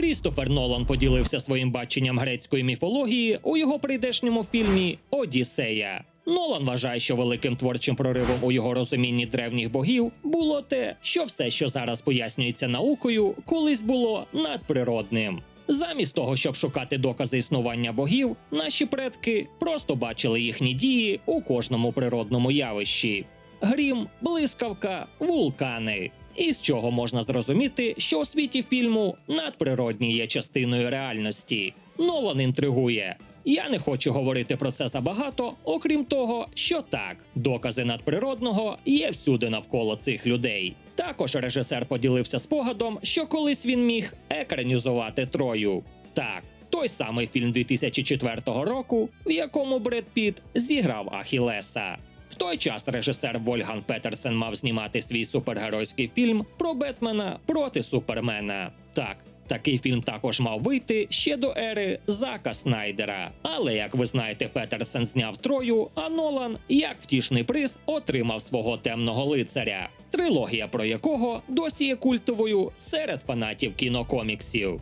Крістофер Нолан поділився своїм баченням грецької міфології у його прийдешньому фільмі Одіссея. Нолан вважає, що великим творчим проривом у його розумінні древніх богів було те, що все, що зараз пояснюється наукою, колись було надприродним. Замість того, щоб шукати докази існування богів, наші предки просто бачили їхні дії у кожному природному явищі: грім, блискавка, вулкани. І з чого можна зрозуміти, що у світі фільму надприродні є частиною реальності. Нолан інтригує. Я не хочу говорити про це забагато, окрім того, що так, докази надприродного є всюди навколо цих людей. Також режисер поділився спогадом, що колись він міг екранізувати Трою. Так, той самий фільм 2004 року, в якому Бред Піт зіграв Ахілеса. В той час режисер Вольган Петерсен мав знімати свій супергеройський фільм про Бетмена проти Супермена. Так, такий фільм також мав вийти ще до ери Зака Снайдера. Але як ви знаєте, Петерсен зняв Трою, а Нолан, як втішний приз, отримав свого темного лицаря, трилогія про якого досі є культовою серед фанатів кінокоміксів.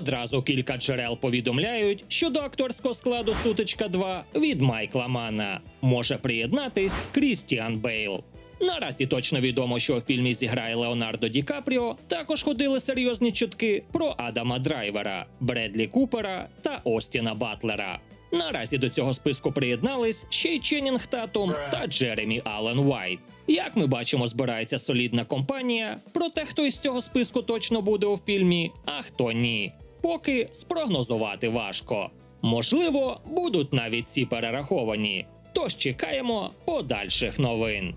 Одразу кілька джерел повідомляють, що до акторського складу Сутичка 2 від Майкла Мана може приєднатись Крістіан Бейл. Наразі точно відомо, що у фільмі зіграє Леонардо Ді Капріо. Також ходили серйозні чутки про Адама Драйвера, Бредлі Купера та Остіна Батлера. Наразі до цього списку приєднались ще й Ченнінг Татум та Джеремі Аллен Уайт. Як ми бачимо, збирається солідна компанія, проте хто із цього списку точно буде у фільмі, а хто ні. Поки спрогнозувати важко. Можливо, будуть навіть ці перераховані. Тож чекаємо подальших новин.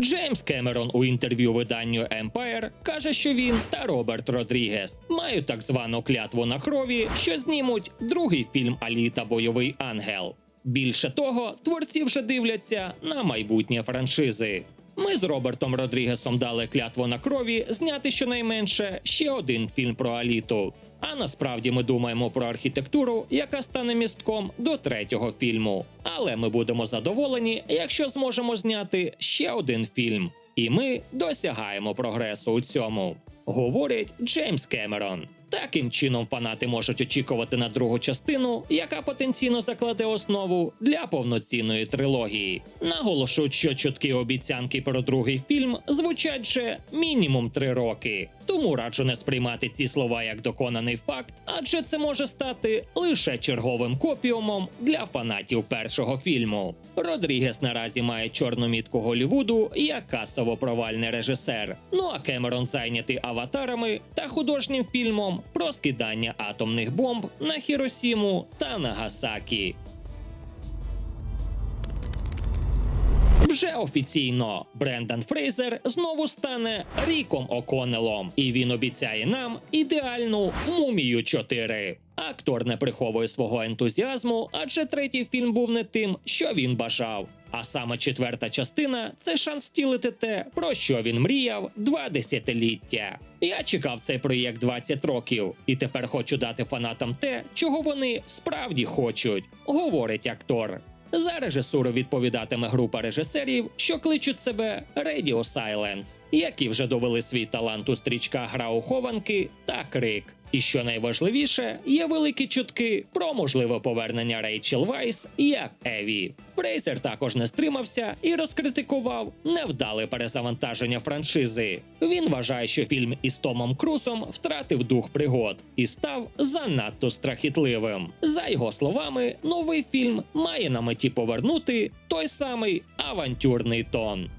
Джеймс Кемерон у інтерв'ю виданню Empire каже, що він та Роберт Родрігес мають так звану клятву на крові, що знімуть другий фільм Аліта Бойовий ангел. Більше того, творці вже дивляться на майбутнє франшизи. Ми з Робертом Родрігесом дали клятву на крові зняти щонайменше ще один фільм про Аліту. А насправді ми думаємо про архітектуру, яка стане містком до третього фільму. Але ми будемо задоволені, якщо зможемо зняти ще один фільм. І ми досягаємо прогресу у цьому, говорить Джеймс Кемерон. Таким чином, фанати можуть очікувати на другу частину, яка потенційно закладе основу для повноцінної трилогії. Наголошують, що чуткі обіцянки про другий фільм звучать вже мінімум три роки. Тому раджу не сприймати ці слова як доконаний факт, адже це може стати лише черговим копіумом для фанатів першого фільму. Родрігес наразі має чорну мітку Голівуду як касово провальний режисер. Ну а Кемерон зайнятий аватарами та художнім фільмом про скидання атомних бомб на Хіросіму та Нагасакі. Вже офіційно Брендан Фрейзер знову стане Ріком Оконелом, і він обіцяє нам ідеальну мумію 4. Актор не приховує свого ентузіазму, адже третій фільм був не тим, що він бажав. А саме четверта частина це шанс втілити те, про що він мріяв два десятиліття. Я чекав цей проєкт 20 років, і тепер хочу дати фанатам те, чого вони справді хочуть, говорить актор. За режисуру відповідатиме група режисерів, що кличуть себе Radio Silence, які вже довели свій талант у стрічках Гра у та Крик. І що найважливіше, є великі чутки про можливе повернення Рейчел Вайс як Еві. Фрейзер також не стримався і розкритикував невдале перезавантаження франшизи. Він вважає, що фільм із Томом Крусом втратив дух пригод і став занадто страхітливим. За його словами, новий фільм має на меті повернути той самий авантюрний тон.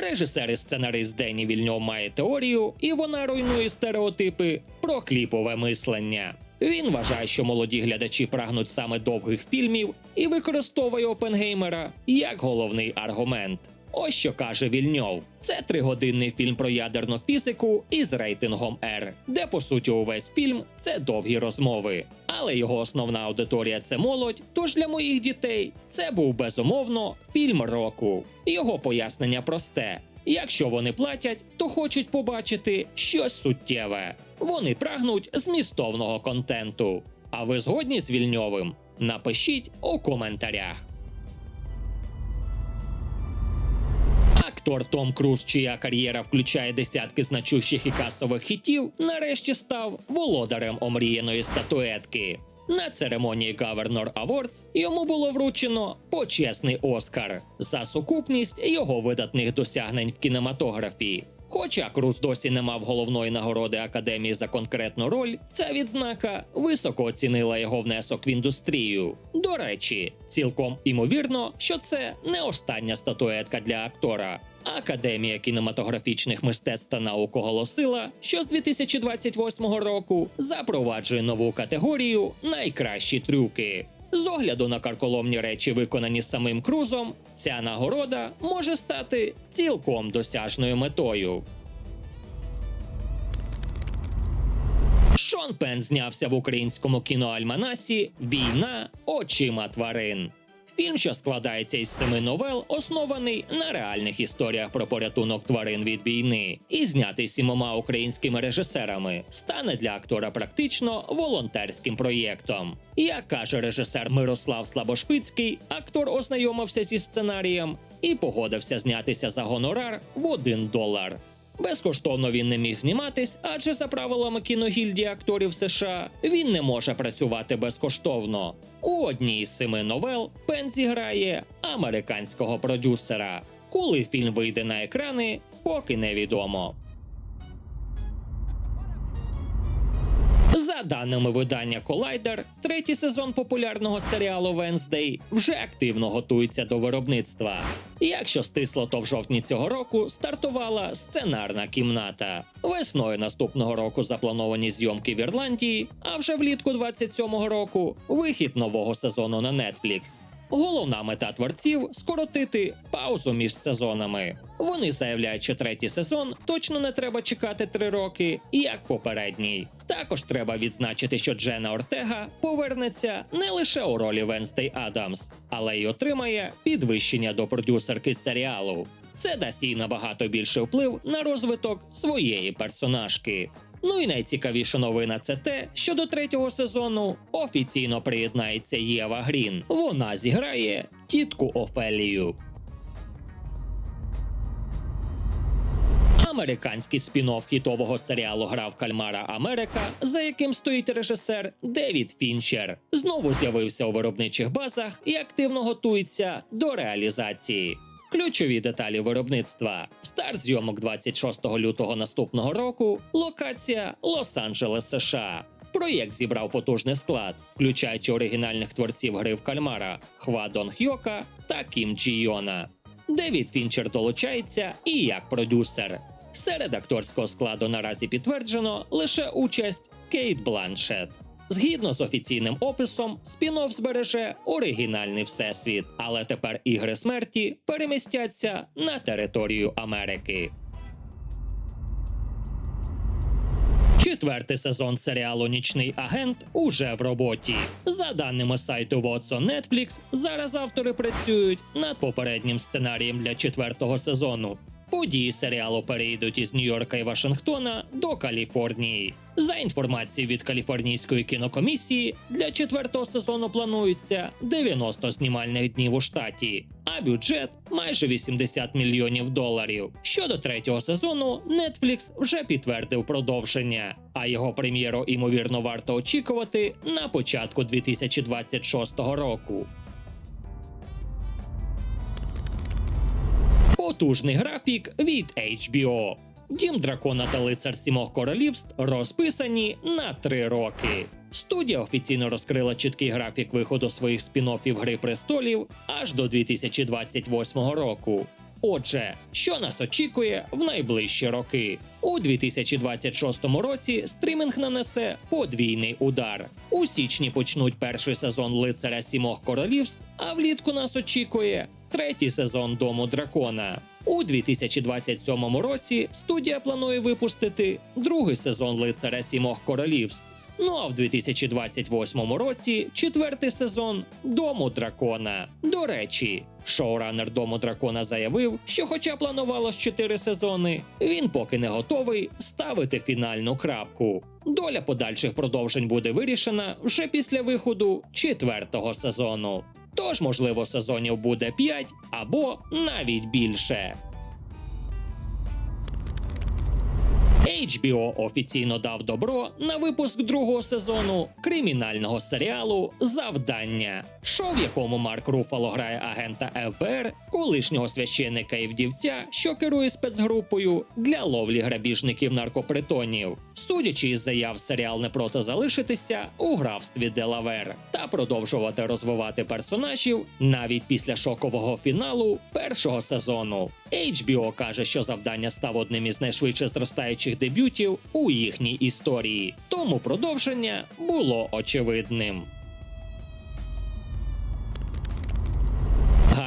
Режисер і сценарист Дені Вільньов має теорію, і вона руйнує стереотипи про кліпове мислення. Він вважає, що молоді глядачі прагнуть саме довгих фільмів і використовує Опенгеймера як головний аргумент. Ось що каже Вільньов: це тригодинний фільм про ядерну фізику із рейтингом R, де по суті увесь фільм це довгі розмови. Але його основна аудиторія це молодь. Тож для моїх дітей це був безумовно фільм року. Його пояснення просте: якщо вони платять, то хочуть побачити щось суттєве. Вони прагнуть змістовного контенту. А ви згодні з Вільньовим? Напишіть у коментарях. Актор Том Круз, чия кар'єра включає десятки значущих і касових хітів, нарешті став володарем омріяної статуетки. На церемонії Governor Awards йому було вручено почесний Оскар за сукупність його видатних досягнень в кінематографії. Хоча Круз досі не мав головної нагороди академії за конкретну роль, ця відзнака високо оцінила його внесок в індустрію. До речі, цілком імовірно, що це не остання статуетка для актора. Академія кінематографічних мистецтв та наук оголосила, що з 2028 року запроваджує нову категорію найкращі трюки. З огляду на карколомні речі, виконані самим Крузом, ця нагорода може стати цілком досяжною метою. Шон Пен знявся в українському кіноальманасі Війна очима тварин. Фільм, що складається із семи новел, оснований на реальних історіях про порятунок тварин від війни і знятий сімома українськими режисерами, стане для актора практично волонтерським проєктом. Як каже режисер Мирослав Слабошпицький, актор ознайомився зі сценарієм і погодився знятися за гонорар в один долар. Безкоштовно він не міг зніматись, адже за правилами кіногільдії акторів США він не може працювати безкоштовно. У одній із семи новел Пен зіграє американського продюсера. Коли фільм вийде на екрани, поки невідомо. За даними видання Collider, третій сезон популярного серіалу Wednesday вже активно готується до виробництва. Якщо стисло, то в жовтні цього року стартувала сценарна кімната. Весною наступного року заплановані зйомки в Ірландії, а вже влітку 27-го року вихід нового сезону на Netflix. Головна мета творців скоротити паузу між сезонами. Вони заявляють, що третій сезон точно не треба чекати три роки, як попередній. Також треба відзначити, що Джена Ортега повернеться не лише у ролі Венстей Адамс, але й отримає підвищення до продюсерки серіалу. Це дасть їй набагато більший вплив на розвиток своєї персонажки. Ну і найцікавіша новина це те, що до третього сезону офіційно приєднається Єва Грін. Вона зіграє тітку Офелію. Американський спін-офф хітового серіалу Грав Кальмара Америка, за яким стоїть режисер Девід Фінчер, знову з'явився у виробничих базах і активно готується до реалізації. Ключові деталі виробництва: старт зйомок 26 лютого наступного року, локація Лос-Анджелес, США. Проєкт зібрав потужний склад, включаючи оригінальних творців гри в кальмара Хва Дон Хьока та Кім Джі Йона. Девід Фінчер долучається і як продюсер. Серед акторського складу наразі підтверджено лише участь Кейт Бланшет. Згідно з офіційним описом, спін-офф збереже оригінальний всесвіт, але тепер ігри смерті перемістяться на територію Америки. Четвертий сезон серіалу Нічний агент уже в роботі. За даними сайту Watson Netflix, зараз автори працюють над попереднім сценарієм для четвертого сезону. Події серіалу перейдуть із Нью-Йорка і Вашингтона до Каліфорнії. За інформацією від Каліфорнійської кінокомісії, для четвертого сезону планується 90 знімальних днів у штаті, а бюджет майже 80 мільйонів доларів. Щодо третього сезону, Netflix вже підтвердив продовження, а його прем'єру ймовірно варто очікувати на початку 2026 року. Потужний графік від HBO. Дім дракона та лицар сімох королівств розписані на три роки. Студія офіційно розкрила чіткий графік виходу своїх спін-оффів Гри престолів аж до 2028 року. Отже, що нас очікує в найближчі роки? У 2026 році стрімінг нанесе подвійний удар. У січні почнуть перший сезон лицаря сімох королівств, а влітку нас очікує третій сезон Дому дракона. У 2027 році студія планує випустити другий сезон лицаря сімох королівств. Ну а в 2028 році четвертий сезон Дому дракона. До речі, шоуранер Дому дракона заявив, що, хоча планувалось 4 сезони, він поки не готовий ставити фінальну крапку. Доля подальших продовжень буде вирішена вже після виходу четвертого сезону. Тож, можливо, сезонів буде 5 або навіть більше. HBO офіційно дав добро на випуск другого сезону кримінального серіалу Завдання шоу, в якому Марк Руфало грає агента ФБР, колишнього священника і вдівця, що керує спецгрупою для ловлі грабіжників наркопритонів. Судячи із заяв, серіал не проти залишитися у графстві Делавер та продовжувати розвивати персонажів навіть після шокового фіналу першого сезону. HBO каже, що завдання став одним із найшвидше зростаючих дебютів у їхній історії, тому продовження було очевидним.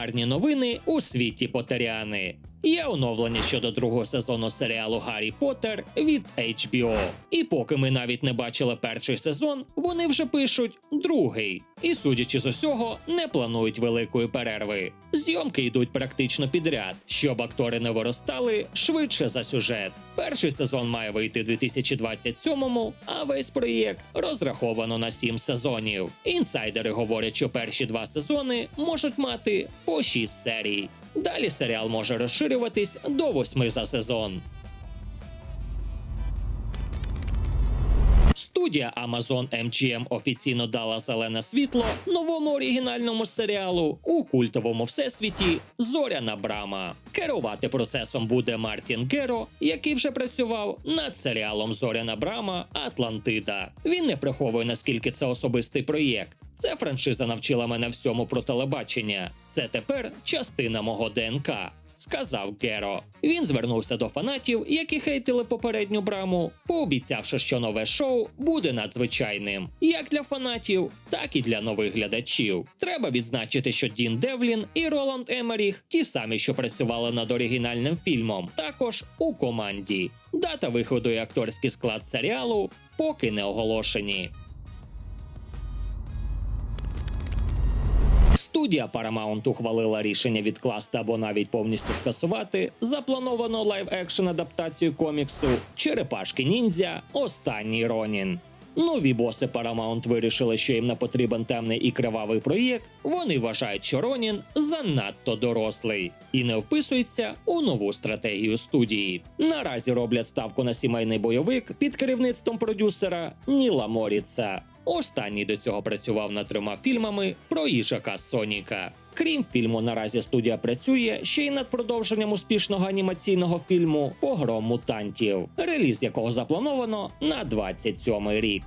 Гарні новини у світі Потеріани. Є оновлення щодо другого сезону серіалу Гаррі Поттер від HBO. І поки ми навіть не бачили перший сезон, вони вже пишуть другий. І судячи з усього, не планують великої перерви. Зйомки йдуть практично підряд, щоб актори не виростали швидше за сюжет. Перший сезон має вийти 2027-му, а весь проєкт розраховано на 7 сезонів. Інсайдери говорять, що перші два сезони можуть мати по 6 серій. Далі серіал може розширюватись до 8 за сезон. Студія Amazon MGM офіційно дала зелене світло новому оригінальному серіалу у культовому всесвіті Зоряна Брама. Керувати процесом буде Мартін Геро, який вже працював над серіалом Зоряна Брама Атлантида. Він не приховує наскільки це особистий проєкт. Це франшиза навчила мене всьому про телебачення. Це тепер частина мого ДНК. Сказав Геро. Він звернувся до фанатів, які хейтили попередню браму, пообіцявши, що нове шоу буде надзвичайним, як для фанатів, так і для нових глядачів. Треба відзначити, що Дін Девлін і Роланд Емеріх, ті самі, що працювали над оригінальним фільмом, також у команді. Дата виходу і акторський склад серіалу поки не оголошені. Студія Paramount ухвалила рішення відкласти або навіть повністю скасувати заплановану лайв-екшн адаптацію коміксу Черепашки ніндзя Останній Ронін. Нові боси Paramount вирішили, що їм не потрібен темний і кривавий проєкт. Вони вважають, що Ронін занадто дорослий і не вписується у нову стратегію студії. Наразі роблять ставку на сімейний бойовик під керівництвом продюсера Ніла Моріца. Останній до цього працював над трьома фільмами про їжака Соніка. Крім фільму, наразі студія працює ще й над продовженням успішного анімаційного фільму Погром мутантів, реліз якого заплановано на 27 рік.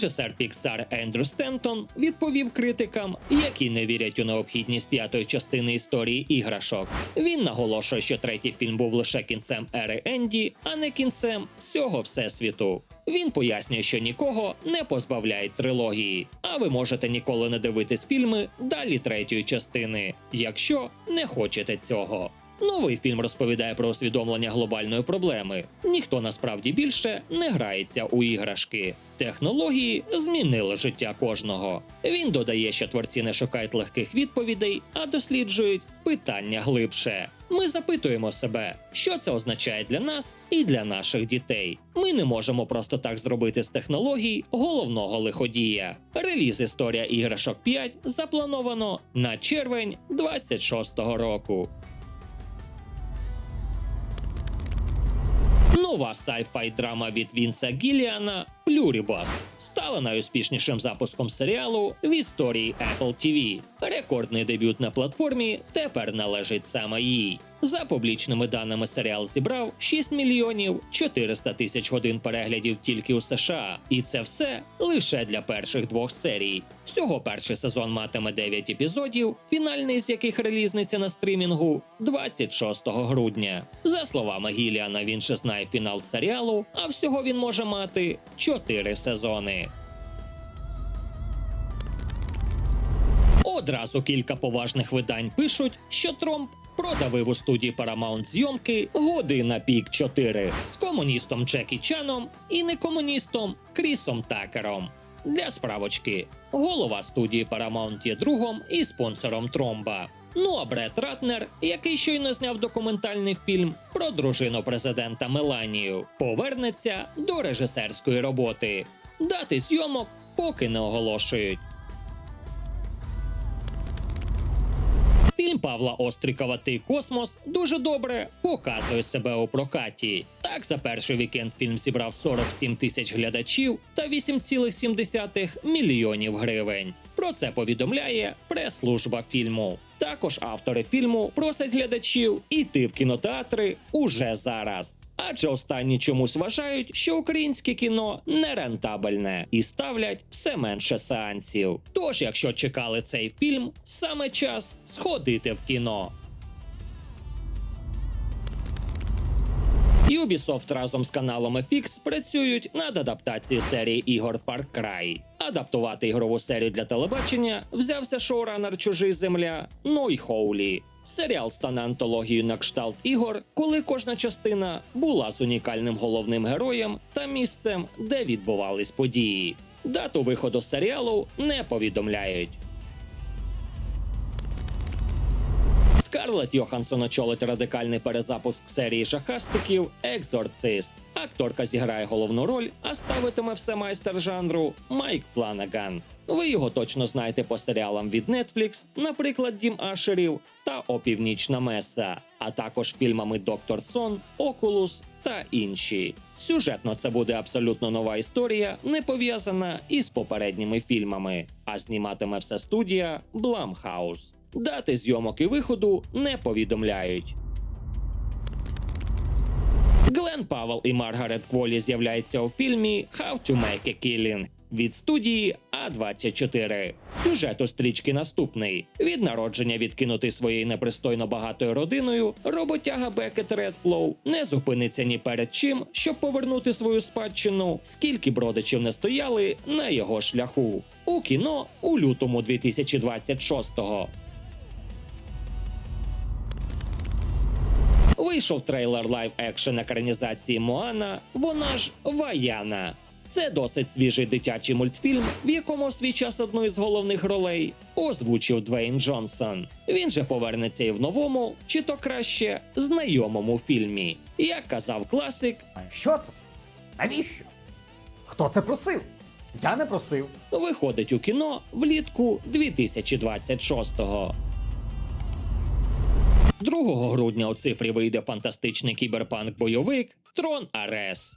Режисер Pixar Ендрю Стентон відповів критикам, які не вірять у необхідність п'ятої частини історії іграшок. Він наголошує, що третій фільм був лише кінцем ери Енді, а не кінцем всього всесвіту. Він пояснює, що нікого не позбавляють трилогії, а ви можете ніколи не дивитись фільми далі третьої частини, якщо не хочете цього. Новий фільм розповідає про усвідомлення глобальної проблеми. Ніхто насправді більше не грається у іграшки. Технології змінили життя кожного. Він додає, що творці не шукають легких відповідей, а досліджують питання глибше. Ми запитуємо себе, що це означає для нас і для наших дітей. Ми не можемо просто так зробити з технологій головного лиходія. Реліз історія іграшок 5 заплановано на червень 26-го року. Нова sci-fi драма від Вінса Гіліана Плюрібас стала найуспішнішим запуском серіалу в історії Apple TV. Рекордний дебют на платформі тепер належить саме їй. За публічними даними, серіал зібрав 6 мільйонів 400 тисяч годин переглядів тільки у США, і це все лише для перших двох серій. Всього перший сезон матиме 9 епізодів, фінальний з яких релізниця на стрімінгу 26 грудня. За словами Гіліана, він ще знає фінал серіалу, а всього він може мати 4 сезони. Одразу кілька поважних видань пишуть, що Тромп продавив у студії Paramount зйомки година пік 4 з комуністом Джекі Чаном і некомуністом Крісом Такером. Для справочки, голова студії Paramount є другом і спонсором Тромба. Ну а Бред Ратнер, який щойно зняв документальний фільм про дружину президента Меланію, повернеться до режисерської роботи. Дати зйомок поки не оголошують. Фільм Павла Острікова «Ти космос дуже добре показує себе у прокаті. Так, за перший вікенд фільм зібрав 47 тисяч глядачів та 8,7 мільйонів гривень. Про це повідомляє прес-служба фільму. Також автори фільму просять глядачів іти в кінотеатри уже зараз. Адже останні чомусь вважають, що українське кіно нерентабельне і ставлять все менше сеансів. Тож, якщо чекали цей фільм, саме час сходити в кіно. Ubisoft разом з каналом FX працюють над адаптацією серії ігор Far Cry. Адаптувати ігрову серію для телебачення взявся шоуранер Чужий Земля Ной Хоулі. Серіал стане антологією на кшталт ігор, коли кожна частина була з унікальним головним героєм та місцем, де відбувались події. Дату виходу серіалу не повідомляють. Скарлетт Йоханссон очолить радикальний перезапуск серії жахастиків Екзорцист. Акторка зіграє головну роль, а ставитиме все майстер жанру Майк Фланаган. Ви його точно знаєте по серіалам від Netflix, наприклад, Дім Ашерів та Опівнічна Меса, а також фільмами Доктор Сон, Окулус та інші. Сюжетно це буде абсолютно нова історія, не пов'язана із попередніми фільмами, а зніматиме все студія Blumhouse. Дати зйомок і виходу не повідомляють. Глен Павел і Маргарет Кволі з'являються у фільмі How to Make a Killing від студії А24. Сюжет у стрічки наступний: від народження відкинутий своєю непристойно багатою родиною, роботяга Бекет Редфлоу не зупиниться ні перед чим, щоб повернути свою спадщину, скільки б родичів не стояли на його шляху. У кіно у лютому 2026-го. Вийшов трейлер лайв екшен екранізації Моана, вона ж Ваяна. Це досить свіжий дитячий мультфільм, в якому в свій час одну із головних ролей озвучив Двейн Джонсон. Він же повернеться і в новому, чи то краще знайомому фільмі. Як казав класик, Що це? Навіщо? Хто це просив? Я не просив. виходить у кіно влітку 2026-го. 2 грудня у цифрі вийде фантастичний кіберпанк-бойовик Трон Арес.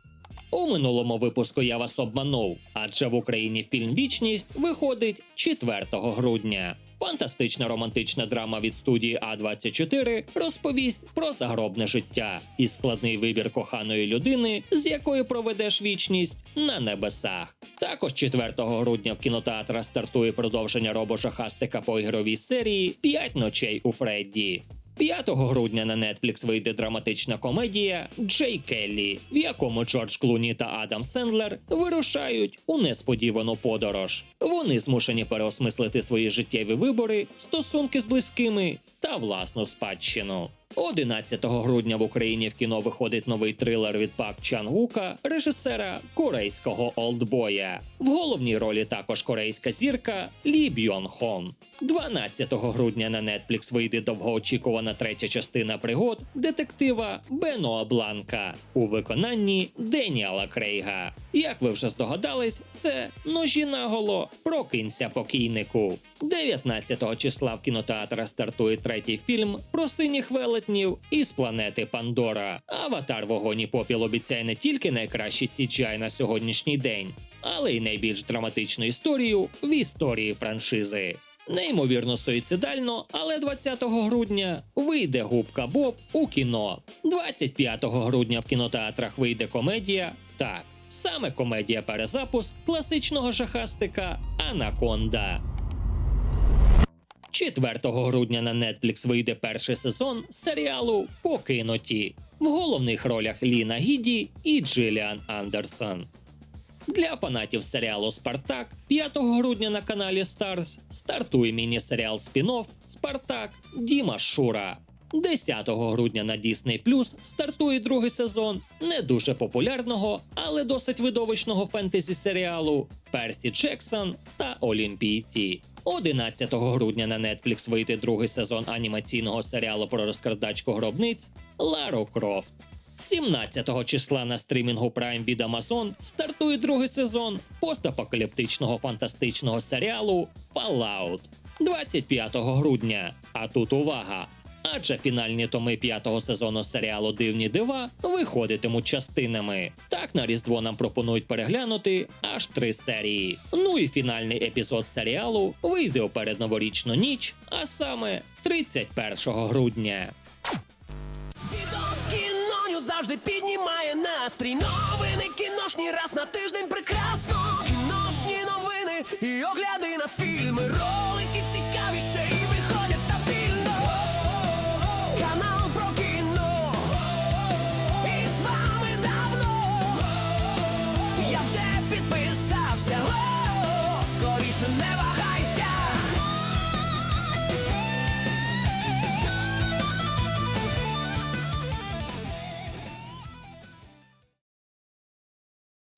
У минулому випуску я вас обманув, адже в Україні фільм Вічність виходить 4 грудня. Фантастична романтична драма від студії А24 розповість про загробне життя і складний вибір коханої людини, з якою проведеш вічність на небесах. Також 4 грудня в кінотеатрах стартує продовження робожахастика по ігровій серії «П'ять ночей у Фредді. 5 грудня на Netflix вийде драматична комедія Джей Келлі, в якому Джордж Клуні та Адам Сендлер вирушають у несподівану подорож. Вони змушені переосмислити свої життєві вибори, стосунки з близькими та власну спадщину. 11 грудня в Україні в кіно виходить новий трилер від Пак Чан Гука, режисера корейського олдбоя. В головній ролі також корейська зірка Лі Бьон Хон. 12 грудня на Netflix вийде довгоочікувана третя частина пригод детектива Беноа Бланка у виконанні Деніала Крейга. Як ви вже здогадались, це ножі наголо прокинься покійнику. 19 числа в кінотеатрах стартує третій фільм про синіх велетнів із планети Пандора. Аватар вогонь і попіл обіцяє не тільки найкращий CGI на сьогоднішній день, але й найбільш драматичну історію в історії франшизи. Неймовірно суїцидально, але 20 грудня вийде губка Боб у кіно. 25 грудня в кінотеатрах вийде комедія. Так, саме комедія перезапуск класичного жахастика Анаконда. 4 грудня на Netflix вийде перший сезон серіалу Покинуті в головних ролях Ліна Гіді і Джиліан Андерсон. Для фанатів серіалу Спартак 5 грудня на каналі Starz стартує міні-серіал спін-офф Спартак Діма Шура. 10 грудня на Disney Plus стартує другий сезон не дуже популярного, але досить видовищного фентезі серіалу Персі Джексон та Олімпійці. 11 грудня на Netflix вийде другий сезон анімаційного серіалу про розкрадачку гробниць Лару Крофт. 17 числа на стрімінгу Prime від Amazon стартує другий сезон постапокаліптичного фантастичного серіалу Fallout. 25 грудня. А тут увага! адже фінальні томи п'ятого сезону серіалу Дивні дива виходитимуть частинами. Так на Різдво нам пропонують переглянути аж три серії. Ну і фінальний епізод серіалу вийде у передноворічну ніч, а саме 31 грудня. Кіноню завжди піднімає настрій. Новини кіношні раз на тиждень прекрасно. Кіношні новини і огляди на фільми ролики.